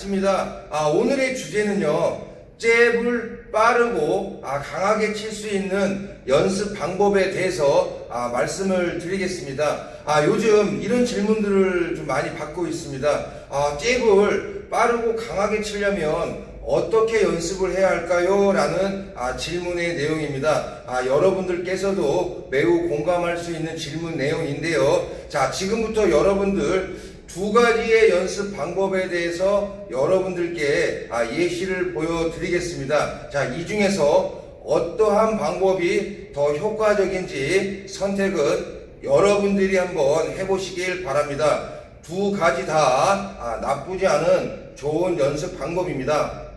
아침이다. 아, 오늘의 주제는요. 잽을 빠르고 아, 강하게 칠 수 있는 연습 방법에 대해서 아, 말씀을 드리겠습니다. 아, 요즘 이런 질문들을 좀 많이 받고 있습니다. 아, 잽을 빠르고 강하게 치려면 어떻게 연습을 해야 할까요? 라는 아, 질문의 내용입니다. 아, 여러분들께서도 매우 공감할 수 있는 질문 내용인데요. 자, 지금부터 여러분들 두 가지의 연습 방법에 대해서 여러분들께 아, 예시를 보여드리겠습니다. 자, 이 중에서 어떠한 방법이 더 효과적인지 선택은 여러분들이 한번 해보시길 바랍니다. 두 가지 다 아, 나쁘지 않은 좋은 연습 방법입니다.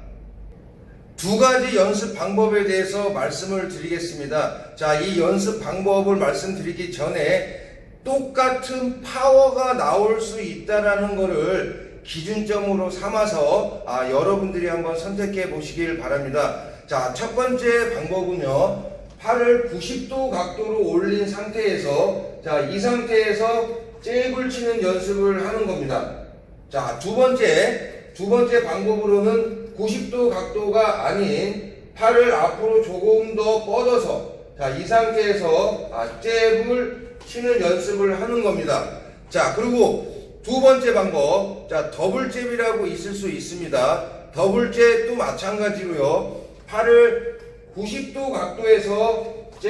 두 가지 연습 방법에 대해서 말씀을 드리겠습니다. 자, 이 연습 방법을 말씀드리기 전에 똑같은 파워가 나올 수 있다라는 것을 기준점으로 삼아서 아, 여러분들이 한번 선택해 보시길 바랍니다. 자, 첫 번째 방법은요. 팔을 90도 각도로 올린 상태에서 자, 이 상태에서 잽을 치는 연습을 하는 겁니다. 자, 두 번째, 두 번째 방법으로는 90도 각도가 아닌 팔을 앞으로 조금 더 뻗어서 자, 이 상태에서 아, 잽을 치는 연습을 하는 겁니다. 자, 그리고 두 번째 방법. 자, 더블 잽이라고 있을 수 있습니다. 더블 잽도 마찬가지로요. 팔을 90도 각도에서 잽,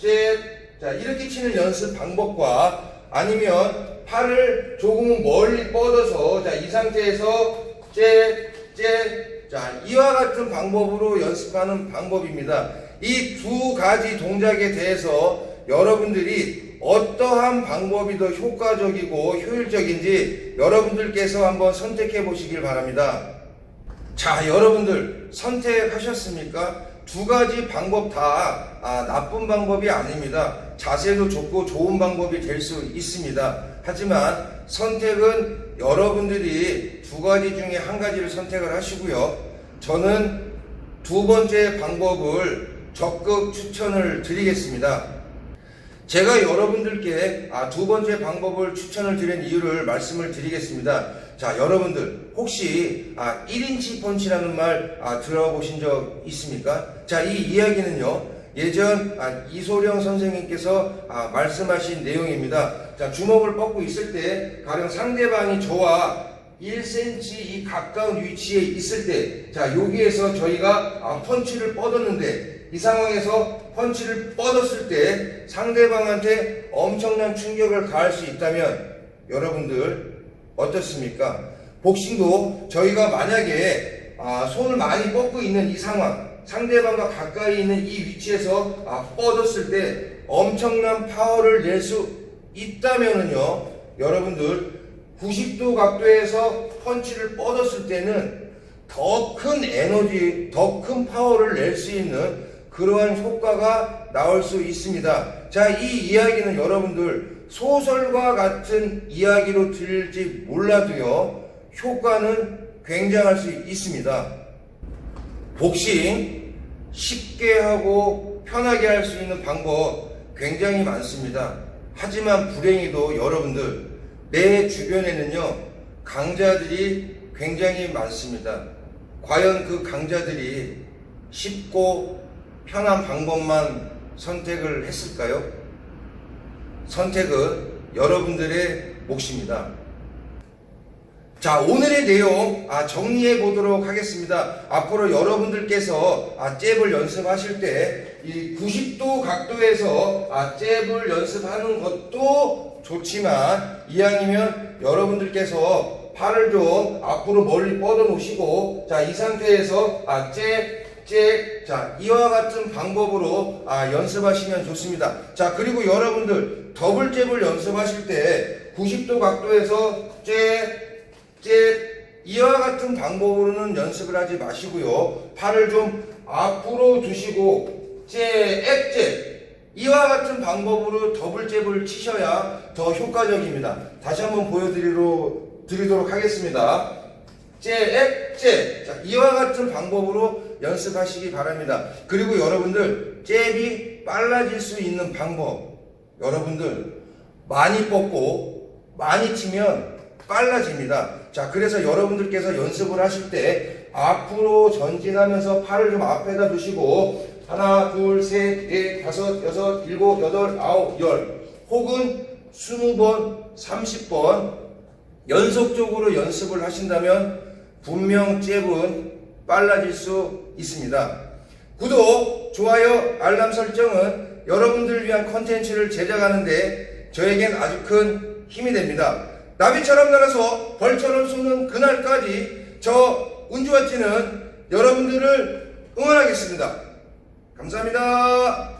잽, 자, 이렇게 치는 연습 방법과 아니면 팔을 조금 멀리 뻗어서 자, 이 상태에서 잽, 잽, 자, 이와 같은 방법으로 연습하는 방법입니다. 이 두 가지 동작에 대해서 여러분들이 어떠한 방법이 더 효과적이고 효율적인지 여러분들께서 한번 선택해 보시길 바랍니다. 자, 여러분들 선택하셨습니까? 두 가지 방법 다 아, 나쁜 방법이 아닙니다. 자세도 좋고 좋은 방법이 될 수 있습니다. 하지만 선택은 여러분들이 두 가지 중에 한 가지를 선택을 하시고요. 저는 두 번째 방법을 적극 추천을 드리겠습니다. 제가 여러분들께 아, 두 번째 방법을 추천을 드린 이유를 말씀을 드리겠습니다. 자, 여러분들 혹시 아, 1인치 펀치라는 말 아, 들어보신 적 있습니까? 자, 이 이야기는요. 예전 아, 이소령 선생님께서 아, 말씀하신 내용입니다. 자, 주먹을 뻗고 있을 때 가령 상대방이 저와 1cm 이 가까운 위치에 있을 때, 자, 여기에서 저희가 아, 펀치를 뻗었는데, 이 상황에서 펀치를 뻗었을 때 상대방한테 엄청난 충격을 가할 수 있다면, 여러분들, 어떻습니까? 복싱도 저희가 만약에 아, 손을 많이 뻗고 있는 이 상황, 상대방과 가까이 있는 이 위치에서 아, 뻗었을 때 엄청난 파워를 낼 수 있다면은요, 여러분들 90도 각도에서 펀치를 뻗었을 때는 더 큰 에너지, 더 큰 파워를 낼 수 있는 그러한 효과가 나올 수 있습니다. 자, 이 이야기는 여러분들 소설과 같은 이야기로 들릴지 몰라도요, 효과는 굉장할 수 있습니다. 복싱 쉽게 하고 편하게 할 수 있는 방법 굉장히 많습니다. 하지만 불행히도 여러분들 내 주변에는요 강자들이 굉장히 많습니다. 과연 그 강자들이 쉽고 편한 방법만 선택을 했을까요? 선택은 여러분들의 몫입니다. 자, 오늘의 내용 아, 정리해 보도록 하겠습니다. 앞으로 여러분들께서 아, 잽을 연습하실 때 이 90도 각도에서 아, 잽을 연습하는 것도 좋지만 이왕이면 여러분들께서 팔을 좀 앞으로 멀리 뻗어 놓으시고 자, 이 상태에서 아, 잽, 잽, 자, 이와 같은 방법으로 아, 연습하시면 좋습니다. 자, 그리고 여러분들 더블 잽을 연습하실 때 90도 각도에서 잽, 잽 이와 같은 방법으로는 연습을 하지 마시고요. 팔을 좀 앞으로 두시고 잽, 앱잽 이와 같은 방법으로 더블 잽을 치셔야 더 효과적입니다. 다시 한번 보여드리도록 드리도록 하겠습니다. 잽, 앱잽 자, 이와 같은 방법으로 연습하시기 바랍니다. 그리고 여러분들 잽이 빨라질 수 있는 방법 여러분들 많이 뻗고 많이 치면 빨라집니다. 자, 그래서 여러분들께서 연습을 하실 때 앞으로 전진하면서 팔을 좀 앞에다 두시고 하나, 둘, 셋, 넷, 다섯, 여섯, 일곱, 여덟, 아홉, 열 혹은 스무 번, 삼십 번 연속적으로 연습을 하신다면 분명 잽은 빨라질 수 있습니다. 구독, 좋아요, 알람 설정은 여러분들을 위한 컨텐츠를 제작하는데 저에겐 아주 큰 힘이 됩니다. 나비처럼 날아서 벌처럼 쏘는 그날까지 저 운주와찌는 여러분들을 응원하겠습니다. 감사합니다.